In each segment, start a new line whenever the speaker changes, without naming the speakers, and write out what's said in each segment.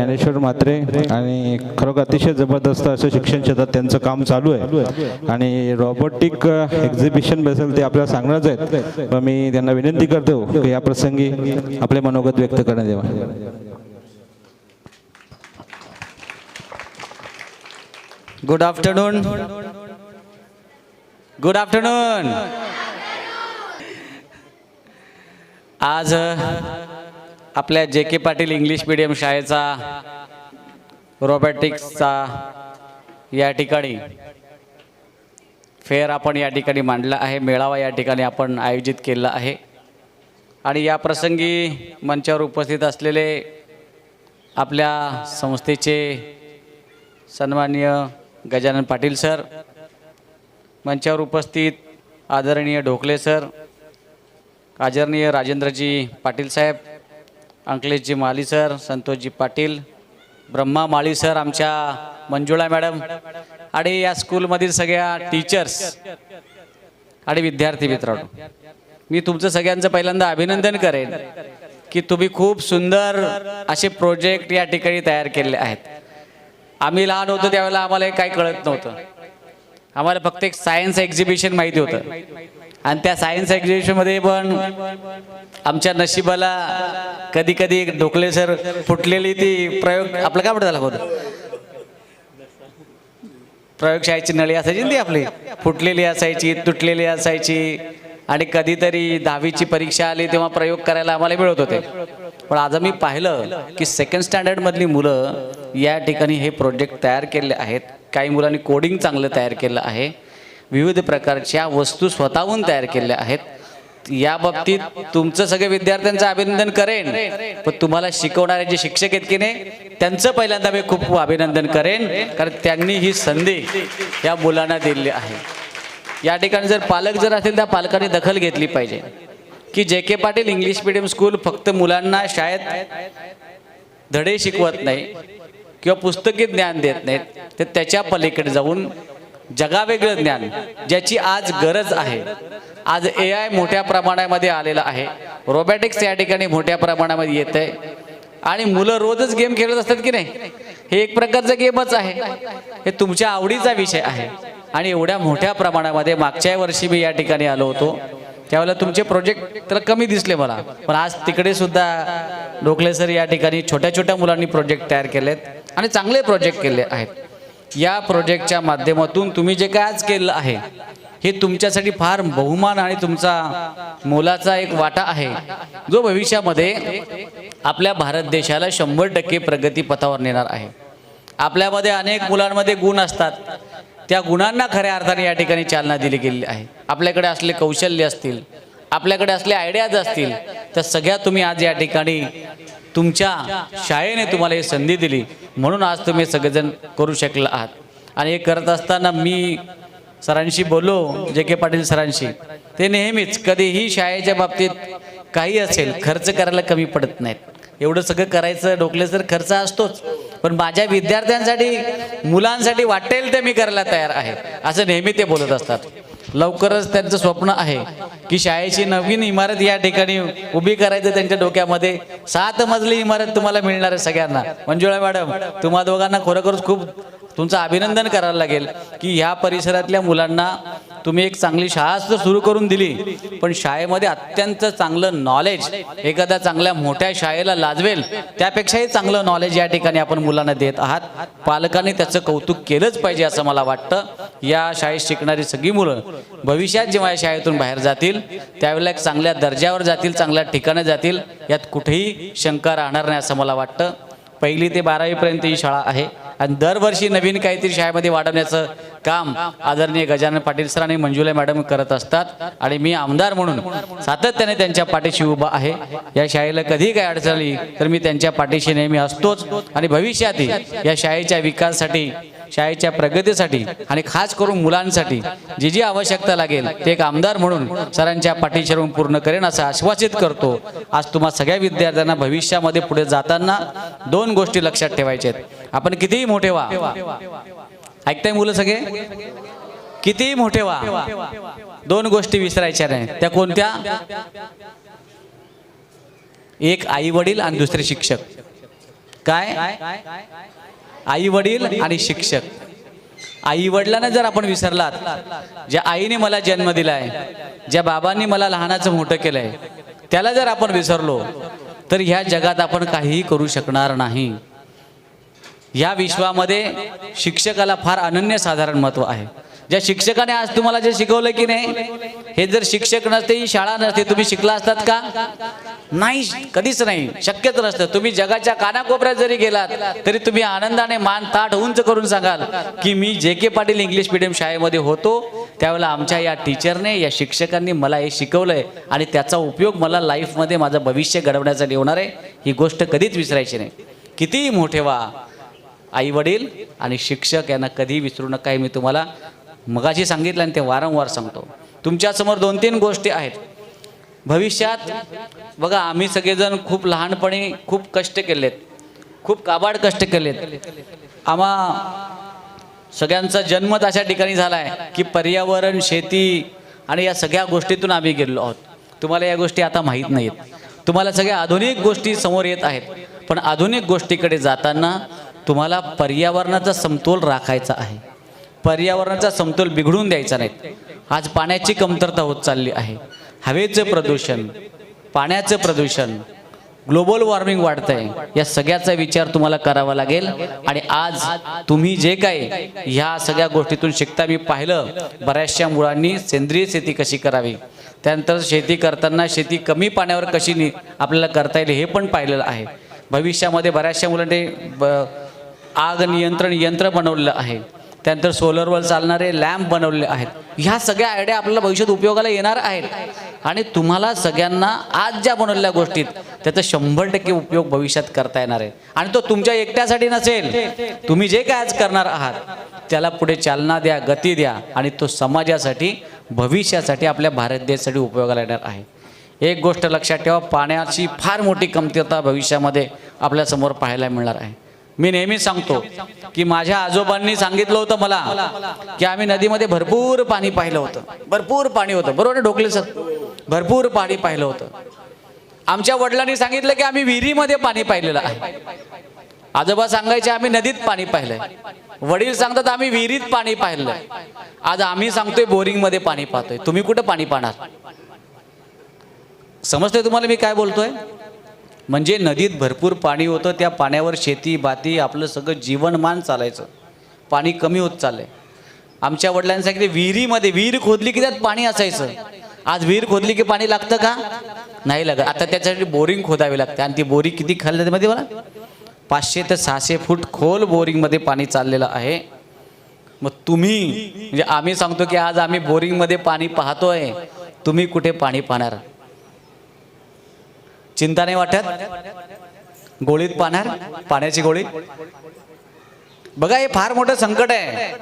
ज्ञानेश्वर म्हात्रे आणि खरोखर अतिशय जबरदस्त असं शिक्षण क्षेत्रात त्यांचं काम चालू आहे आणि रॉबोटिक एक्झिबिशनबद्दल ते आपल्याला सांगणारच आहेत पण मी त्यांना विनंती करतो की या प्रसंगी आपले मनोगत व्यक्त करण्यात यावं
गुड आफ्टरनून गुड आफ्टरनून आज आपल्या जे के पाटील इंग्लिश मीडियम शाळेचा रोबॅटिक्सचा या ठिकाणी फेअर आपण या ठिकाणी मांडला आहे मेळावा या ठिकाणी आपण आयोजित केला आहे. आणि या प्रसंगी मंचावर उपस्थित असलेले आपल्या संस्थेचे सन्माननीय गजानन पाटील सर मंचावर उपस्थित आदरणीय ढोकले सर आदरणीय राजेंद्रजी पाटील साहेब अंकलेशजी माली सर संतोषजी पाटील ब्रह्मा माळी सर आमच्या मंजुळा मॅडम आणि या स्कूलमधील सगळ्या टीचर्स आणि विद्यार्थी मित्रांनो. मी तुमचं सगळ्यांचं पहिल्यांदा अभिनंदन करेन की तुम्ही खूप सुंदर असे प्रोजेक्ट या ठिकाणी तयार केलेले आहेत. आम्ही लहान होतो त्यावेळेला आम्हाला हे काही कळत नव्हतं. आम्हाला फक्त एक सायन्स एक्झिबिशन माहिती होतं. आणि त्या सायन्स एक्झिबिशनमध्ये पण आमच्या नशिबाला कधी कधी ढोकले सर फुटलेली ती प्रयोग आपलं काय म्हणतात झाला होतं प्रयोगशाळेची नळी असायची ना ती आपली. फुटलेली असायची तुटलेली असायची. आणि कधीतरी दहावीची परीक्षा आली तेव्हा प्रयोग करायला आम्हाला मिळत होते. पण आज मी पाहिलं की सेकंड स्टँडर्डमधली मुलं या ठिकाणी हे प्रोजेक्ट तयार केले आहेत. काही मुलांनी कोडिंग चांगलं तयार केलं आहे. विविध प्रकारच्या वस्तू स्वतःहून तयार केल्या आहेत. या बाबतीत तुमचं सगळे विद्यार्थ्यांचं अभिनंदन करेन. पण तुम्हाला शिकवणारे जे शिक्षक आहेत की नाही त्यांचं पहिल्यांदा मी खूप अभिनंदन करेन. कारण त्यांनी ही संधी या मुलांना दिली आहे. या ठिकाणी जर पालक जर असेल त्या पालकांनी दखल घेतली पाहिजे. की J K Patil English medium school फक्त मुलांना शाळेत धडे शिकवत नाही. किंवा पुस्तकी ज्ञान देत नाहीत तर त्याच्या पलीकडे जाऊन जगावेगळं ज्ञान ज्याची आज गरज आहे. आज ए आय मोठ्या प्रमाणामध्ये आलेला आहे. रोबॅटिक्स या ठिकाणी मोठ्या प्रमाणामध्ये येत आहे. आणि मुलं रोजच गेम खेळत असतात की नाही? हे एक प्रकारचं गेमच आहे. हे तुमच्या आवडीचा विषय आहे. आणि एवढ्या मोठ्या प्रमाणामध्ये मागच्या वर्षी मी या ठिकाणी आलो होतो. त्यावेळेला तुमचे प्रोजेक्ट तर कमी दिसले मला. पण आज तिकडे सुद्धा ढोकले सर या ठिकाणी छोट्या छोट्या मुलांनी प्रोजेक्ट तयार केलेत. आणि चांगले प्रोजेक्ट केले आहेत. या प्रोजेक्टच्या माध्यमातून तुम्ही जे काय आज केलं आहे हे तुमच्यासाठी फार बहुमान आणि तुमचा मोलाचा एक वाटा आहे जो भविष्यामध्ये आपल्या भारत देशाला शंभर टक्के प्रगती पथावर नेणार आहे. आपल्यामध्ये अनेक मुलांमध्ये गुण असतात. त्या गुणांना खऱ्या अर्थाने या ठिकाणी चालना दिली गेलेली आहे. आपल्याकडे असले कौशल्य असतील आपल्याकडे असले आयडियाज असतील तर सगळ्या तुम्ही आज या ठिकाणी तुमच्या शाळेने तुम्हाला ही संधी दिली. म्हणून आज तुम्ही सगळेजण करू शकला आहात. आणि हे करत असताना मी सरांशी बोललो जे के पाटील सरांशी. ते नेहमीच कधीही शाळेच्या बाबतीत काही असेल खर्च करायला कमी पडत नाहीत. एवढं सगळं करायचं डोकलं तर खर्च असतोच. पण माझ्या विद्यार्थ्यांसाठी मुलांसाठी वाटेल ते मी करायला तयार आहे. असं नेहमी ते बोलत असतात. लवकरच त्यांचं स्वप्न आहे की शाळेची नवीन इमारत या ठिकाणी उभी करायचं त्यांच्या डोक्यामध्ये. सात मजली इमारत तुम्हाला मिळणार आहे सगळ्यांना. मंजुळा मॅडम तुम्हा दोघांना खरोखरच खूप तुमचं अभिनंदन करायला लागेल की ह्या परिसरातल्या मुलांना तुम्ही एक चांगली शाळा तर सुरू करून दिली. पण शाळेमध्ये अत्यंत चांगलं नॉलेज एखाद्या चांगल्या मोठ्या शाळेला लाजवेल त्यापेक्षाही चांगलं नॉलेज या ठिकाणी आपण मुलांना देत आहात. पालकांनी त्याचं कौतुक केलंच पाहिजे असं मला वाटतं. या शाळेत शिकणारी सगळी मुलं भविष्यात जेव्हा या शाळेतून बाहेर जातील त्यावेळेला एक चांगल्या दर्जावर जातील चांगल्या ठिकाणी जातील यात कुठेही शंका राहणार नाही असं मला वाटतं. पहिली ते बारावीपर्यंत ही शाळा आहे. आणि दरवर्षी नवीन काहीतरी शाळेमध्ये वाढवण्याचं काम आदरणीय गजानन पाटील सर आणि मंजुला मॅडम करत असतात. आणि मी आमदार म्हणून सातत्याने त्यांच्या पाठीशी उभा आहे. या शाळेला कधी काही अडचण आली तर मी त्यांच्या पाठीशी नेहमी असतोच. आणि भविष्यातही या शाळेच्या विकासासाठी शाळेच्या प्रगतीसाठी आणि खास करून मुलांसाठी जी जी आवश्यकता लागेल ते एक आमदार म्हणून सरांच्या पाठीशी राहून पूर्ण करेन असं आश्वासित करतो. आज तुम्हा सगळ्या विद्यार्थ्यांना भविष्यामध्ये पुढे जाताना दोन गोष्टी लक्षात ठेवायच्या आहेत. आपण कितीही मोठे व्हा. ऐकताय मुलं सगळे? कितीही मोठे व्हा. दोन गोष्टी विसरायच्या नाही. त्या कोणत्या? एक आई वडील आणि दुसरे शिक्षक. काय? आई वडील आणि शिक्षक. आई वडिलांना जर आपण विसरलात ज्या आईने मला जन्म दिलाय ज्या बाबांनी मला लहानाचं मोठं केलंय त्याला जर आपण विसरलो तर ह्या जगात आपण काहीही करू शकणार नाही. या विश्वामध्ये शिक्षकाला फार अनन्यसाधारण महत्त्व आहे. ज्या शिक्षकाने आज तुम्हाला जे शिकवलं की नाही हे जर शिक्षक नसते ही शाळा नसते तुम्ही शिकला असतात का? नाही कधीच नाही. शक्यच नसतं. तुम्ही जगाच्या कानाकोपऱ्यात जरी गेलात तरी तुम्ही आनंदाने मान ताट उंच करून सांगाल की मी जे के पाटील इंग्लिश मिडियम शाळेमध्ये होतो. त्यावेळेला आमच्या या टीचरने या शिक्षकांनी मला हे शिकवलंय आणि त्याचा उपयोग मला लाईफमध्ये माझं भविष्य घडवण्यासाठी होणार आहे. ही गोष्ट कधीच विसरायची नाही. कितीही मोठे व्हा आई वडील आणि शिक्षक यांना कधी विसरू नका हे मी तुम्हाला मगाशी सांगितलं आणि ते वारंवार सांगतो. तुमच्यासमोर दोन तीन गोष्टी आहेत. भविष्यात बघा आम्ही सगळेजण खूप लहानपणी खूप कष्ट केलेत. खूप काबाड कष्ट केलेत. आम्हा सगळ्यांचा जन्मच अशा ठिकाणी झाला आहे की पर्यावरण शेती आणि या सगळ्या गोष्टीतून आम्ही गेलो आहोत. तुम्हाला या गोष्टी आता माहीत नाहीत. तुम्हाला सगळ्या आधुनिक गोष्टी समोर येत आहेत. पण आधुनिक गोष्टीकडे जाताना तुम्हाला पर्यावरणाचा समतोल राखायचा आहे. पर्यावरणाचा समतोल बिघडून द्यायचा नाही आज पाण्याची कमतरता होत चालली आहे. हवेचं प्रदूषण पाण्याचं प्रदूषण ग्लोबल वॉर्मिंग वाढतंय या सगळ्याचा विचार तुम्हाला करावा लागेल. आणि आज तुम्ही जे काय ह्या सगळ्या गोष्टीतून शिकता मी पाहिलं बऱ्याचशा मुलांनी सेंद्रिय शेती कशी करावी? त्यानंतर शेती करताना शेती कमी पाण्यावर कशी नि आपल्याला करता येईल हे पण पाहिलेलं आहे. भविष्यामध्ये बऱ्याचशा मुलांनी ब आग नियंत्रण यंत्र बनवलेलं आहे. त्यानंतर सोलरवर चालणारे लॅम्प बनवलेले आहेत. ह्या सगळ्या आयडिया आपल्याला भविष्यात उपयोगाला येणार आहेत. आणि तुम्हाला सगळ्यांना आज ज्या बनवलेल्या गोष्टीत त्याचा शंभर टक्के उपयोग भविष्यात करता येणार आहे. आणि तो तुमच्या एकट्यासाठी नसेल. तुम्ही जे काय आज करणार आहात त्याला पुढे चालना द्या गती द्या. आणि तो समाजासाठी भविष्यासाठी आपल्या भारत देशासाठी उपयोगाला येणार आहे. एक गोष्ट लक्षात ठेवा पाण्याची फार मोठी कमतरता भविष्यामध्ये आपल्यासमोर पाहायला मिळणार आहे. मी नेहमीच सांगतो की माझ्या आजोबांनी सांगितलं होतं मला की आम्ही नदीमध्ये भरपूर पाणी पाहिलं होतं. भरपूर पाणी होतं. बरोबर ढोकले सर? भरपूर पाणी पाहिलं होतं. आमच्या वडिलांनी सांगितलं की आम्ही विहिरीमध्ये पाणी पाहिलेलं आहे. आजोबा सांगायचे आम्ही नदीत पाणी पाहिलंय. वडील सांगतात आम्ही विहिरीत पाणी पाहिलंय. आज आम्ही सांगतोय बोरिंगमध्ये पाणी पाहतोय. तुम्ही कुठं पाणी पाहणार? समजतंय तुम्हाला मी काय बोलतोय? म्हणजे नदीत भरपूर पाणी होतं त्या पाण्यावर शेती बाती आपलं सगळं जीवनमान चालायचं. पाणी कमी होत चाललंय. आमच्या वडिलांनी सांगितले विहिरीमध्ये विहीर खोदली की त्यात पाणी असायचं. आज विहीर खोदली की पाणी लागतं का? नाही लागत. आता त्याच्यासाठी बोरिंग खोदावी लागते. आणि ती बोरिंग किती खाल्ली जाते माहिती मला? पाचशे ते सहाशे फूट खोल बोरिंगमध्ये पाणी चाललेलं आहे. मग तुम्ही म्हणजे आम्ही सांगतो की आज आम्ही बोरिंगमध्ये पाणी पाहतोय. तुम्ही कुठे पाणी पाहणार? चिंता नाही वाटत? गोळीत पाहणार? पाण्याची गोळी? बघा हे फार मोठं संकट आहे.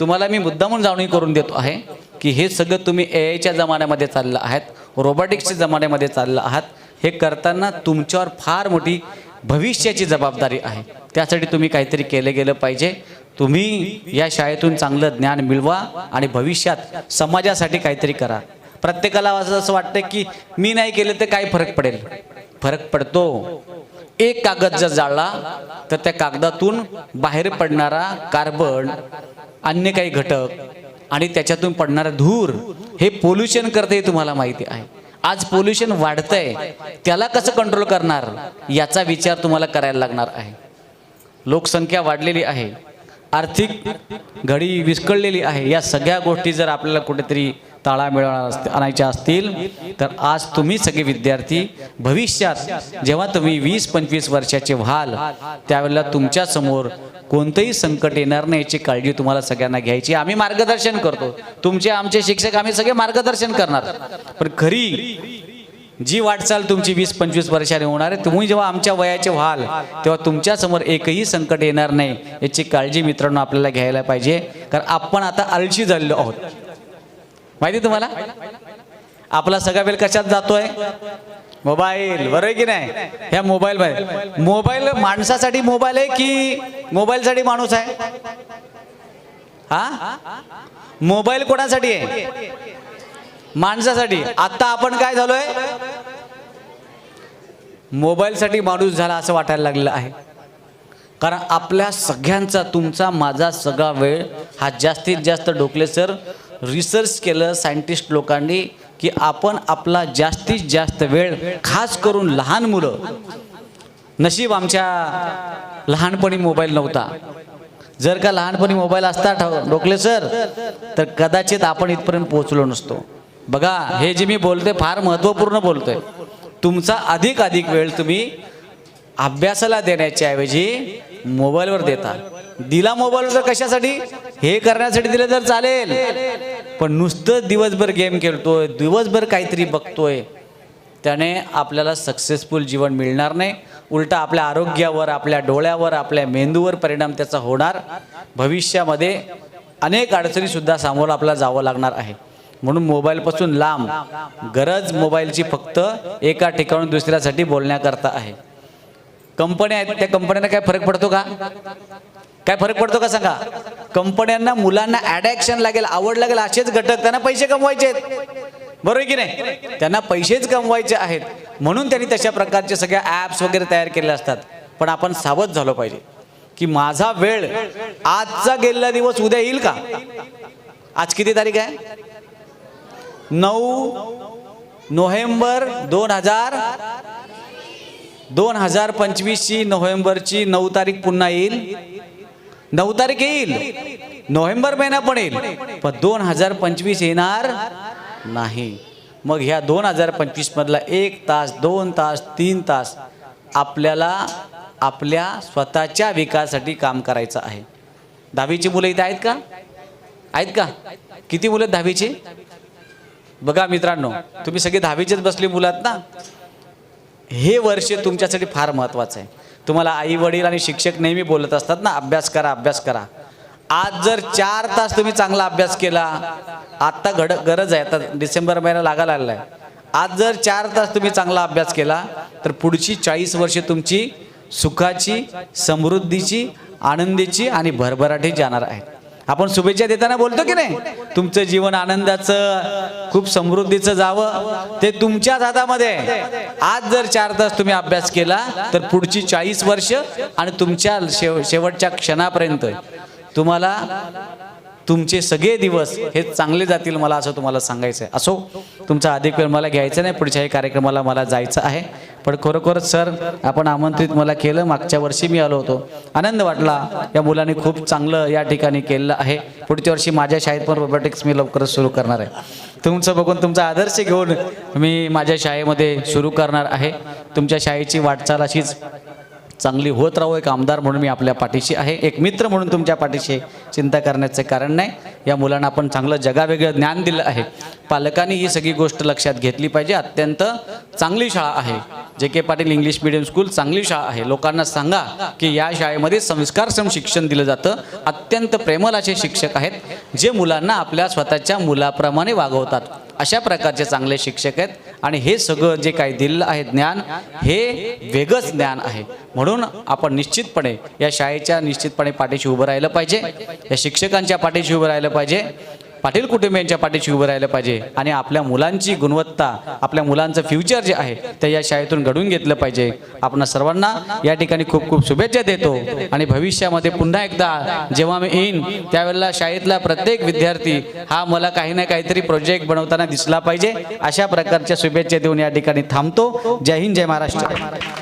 तुम्हाला मी मुद्दामून जाणीव करून देतो आहे की हे सगळं तुम्ही ए आयच्या जमान्यामध्ये चाललं आहात रोबोटिक्सच्या जमान्यामध्ये चाललं आहात. हे करताना तुमच्यावर फार मोठी भविष्याची जबाबदारी आहे. त्यासाठी तुम्ही काहीतरी केलं गेलं पाहिजे. तुम्ही या शाळेतून चांगलं ज्ञान मिळवा आणि भविष्यात समाजासाठी काहीतरी करा. प्रत्येकाला असं असं वाटतं की मी नाही केलं तर काय फरक पडेल. फरक पडतो. एक कागद जर जाळला तर त्या कागदातून बाहेर पडणारा कार्बन अन्य काही घटक आणि त्याच्यातून पडणारा धूर हे पोल्युशन करते हे तुम्हाला माहिती आहे. आज पोल्युशन वाढतंय. त्याला कसं कंट्रोल करणार? याचा विचार तुम्हाला करायला लागणार आहे. लोकसंख्या वाढलेली आहे. आर्थिक घडी विस्कळलेली आहे. या सगळ्या गोष्टी जर आपल्याला कुठेतरी ताळा मिळवणार आणायच्या असतील तर आज तुम्ही सगळे विद्यार्थी भविष्यात जेव्हा तुम्ही वीस पंचवीस वर्षाचे व्हाल त्यावेळेला तुमच्यासमोर कोणतंही संकट येणार नाही याची काळजी तुम्हाला सगळ्यांना घ्यायची. आम्ही मार्गदर्शन करतो. तुमचे आमचे शिक्षक आम्ही सगळे मार्गदर्शन करणार. पण खरी जी वाटचाल तुमची वीस पंचवीस वर्षाने होणार आहे तुम्ही जेव्हा आमच्या वयाचे व्हाल तेव्हा तुमच्यासमोर एकही संकट येणार नाही याची काळजी मित्रांनो आपल्याला घ्यायला पाहिजे. कारण आपण आता आळशी झालेलो आहोत. माहिती आहे तुम्हाला? आपला सगळा वेळ कशात जातोय? मोबाईल. बरोबर आहे की नाही? ह्या मोबाईल मध्ये मोबाईल माणसासाठी मोबाईल आहे की मोबाईलसाठी माणूस आहे? हा? मोबाईल कोणासाठी आहे? माणसासाठी. आता आपण काय झालोय? मोबाईलसाठी माणूस झाला असं वाटायला लागलेलं आहे. कारण आपल्या सगळ्यांचा तुमचा माझा सगळा वेळ हा जास्तीत जास्त डोकले सर रिसर्च केलं सायंटिस्ट लोकांनी की आपण आपला जास्तीत जास्त वेळ खास करून लहान मुलं नशीब आमच्या लहानपणी मोबाईल नव्हता. जर का लहानपणी मोबाईल असता ठाव- डोकले सर तर कदाचित आपण इथपर्यंत पोहोचलो नसतो. बघा हे जे मी बोलते फार महत्त्वपूर्ण बोलतोय. तुमचा अधिक अधिक वेळ तुम्ही अभ्यासाला देण्याच्या ऐवजी मोबाईलवर देता. दिला मोबाईल तर कशासाठी? हे करण्यासाठी दिलं तर चालेल. पण नुसतं दिवसभर गेम खेळतोय दिवसभर काहीतरी बघतोय त्याने आपल्याला सक्सेसफुल जीवन मिळणार नाही. उलटा आपल्या आरोग्यावर आपल्या डोळ्यावर आपल्या मेंदूवर परिणाम त्याचा होणार. भविष्यामध्ये अनेक अडचणीसुद्धा सामोरं आपल्याला जावं लागणार आहे. म्हणून मोबाईलपासून लांब गरज मोबाईलची फक्त एका ठिकाणून दुसऱ्यासाठी बोलण्याकरता आहे. कंपन्या आहेत त्या कंपन्यांना काय फरक पडतो का? काय फरक पडतो का सांगा? कंपन्यांना मुलांना ॲडॅक्शन लागेल आवड लागेल असेच घटक त्यांना पैसे कमवायचे आहेत. बरोबर आहे की नाही? त्यांना पैसेच कमवायचे आहेत. म्हणून त्यांनी तशा प्रकारचे सगळ्या ॲप्स वगैरे तयार केले असतात. पण आपण सावध झालो पाहिजे की माझा वेळ आजचा गेलेला दिवस उद्या येईल का? आज किती तारीख आहे? नऊ नोव्हेंबर दोन हजार दोन हजार पंचवीसची नोव्हेंबरची नऊ तारीख पुन्हा येईल. नऊ तारीख येईल. नोव्हेंबर महिना पण येईल. पण दोन हजार पंचवीस येणार नाही. मग ह्या दोन हजार पंचवीस मधला एक तास दोन तास तीन तास आपल्याला आपल्या स्वतःच्या विकासासाठी काम करायचं आहे. दहावीची मुलं इथे आहेत का? आहेत का? किती मुलं आहेत दहावीची? बघा मित्रांनो तुम्ही सगळे दहावीचेच बसली मुलं ना? हे वर्ष तुमच्यासाठी फार महत्त्वाचं आहे. तुम्हाला आई वडील आणि शिक्षक नेहमी बोलत असतात ना अभ्यास करा अभ्यास करा. आज जर चार तास तुम्ही चांगला अभ्यास केला आत्ता घड गरज आहे आता डिसेंबर महिना लागायला आलेला आहे आज जर चार तास तुम्ही चांगला अभ्यास केला तर पुढची चाळीस वर्षे तुमची सुखाची समृद्धीची आनंदीची आणि भरभराटी जाणार आहेत. आपण शुभेच्छा देताना बोलतो की नाही? तुमचं जीवन आनंदाचं खूप समृद्धीचं जावं. ते तुमच्याच हातामध्ये आज जर चार तास तुम्ही अभ्यास केला तर पुढची चाळीस वर्ष आणि तुमच्या शेव शेवटच्या क्षणापर्यंत. तुम्हाला तुमचे सगळे दिवस हे चांगले जातील मला असं तुम्हाला सांगायचं आहे असो तुमचा अधिक वेळ मला घ्यायचा नाही. पुढच्याही कार्यक्रमाला मला जायचं आहे. पण खरोखरच सर आपण आमंत्रित मला केलं. मागच्या वर्षी मी आलो होतो. आनंद वाटला. या मुलांनी खूप चांगलं या ठिकाणी केलेलं आहे. पुढच्या वर्षी माझ्या शाळेत पण रोबोटिक्स मी लवकरच सुरू करणार आहे. तुमचं बघून तुमचा आदर्श घेऊन मी माझ्या शाळेमध्ये सुरू करणार आहे. तुमच्या शाळेची वाटचाल अशीच चांगली होत राहू एक आमदार म्हणून मी आपल्या पाठीशी आहे. एक मित्र म्हणून तुमच्या पाठीशी चिंता करण्याचं कारण नाही. या मुलांना आपण चांगलं जगावेगळं ज्ञान दिलं आहे. पालकांनी ही सगळी गोष्ट लक्षात घेतली पाहिजे. अत्यंत चांगली शाळा आहे. J K Patil English medium school चांगली शाळा आहे. लोकांना सांगा की या शाळेमध्ये संस्कारसम शिक्षण दिलं जातं. अत्यंत प्रेमल असे शिक्षक आहेत जे मुलांना आपल्या स्वतःच्या मुलाप्रमाणे वागवतात. अशा प्रकारचे चांगले शिक्षक आहेत. आणि हे सगळं जे काही दिलेलं आहे ज्ञान हे वेगळंच ज्ञान आहे. म्हणून आपण निश्चितपणे या शाळेच्या निश्चितपणे पाठीशी उभं राहिलं पाहिजे. या शिक्षकांच्या पाठीशी उभं राहिलं पाहिजे. पाटील कुटुंबियांच्या पाठीशी उभं राहिलं पाहिजे. आणि आपल्या मुलांची गुणवत्ता आपल्या मुलांचं फ्युचर जे आहे ते या शाळेतून घडून घेतलं पाहिजे. आपण सर्वांना या ठिकाणी खूप खूप शुभेच्छा देतो. आणि भविष्यामध्ये पुन्हा एकदा जेव्हा मी येईन त्यावेळेला शाळेतला प्रत्येक विद्यार्थी हा मला काही ना काहीतरी प्रोजेक्ट बनवताना दिसला पाहिजे. अशा प्रकारच्या शुभेच्छा देऊन या ठिकाणी थांबतो. जय हिंद जय महाराष्ट्र.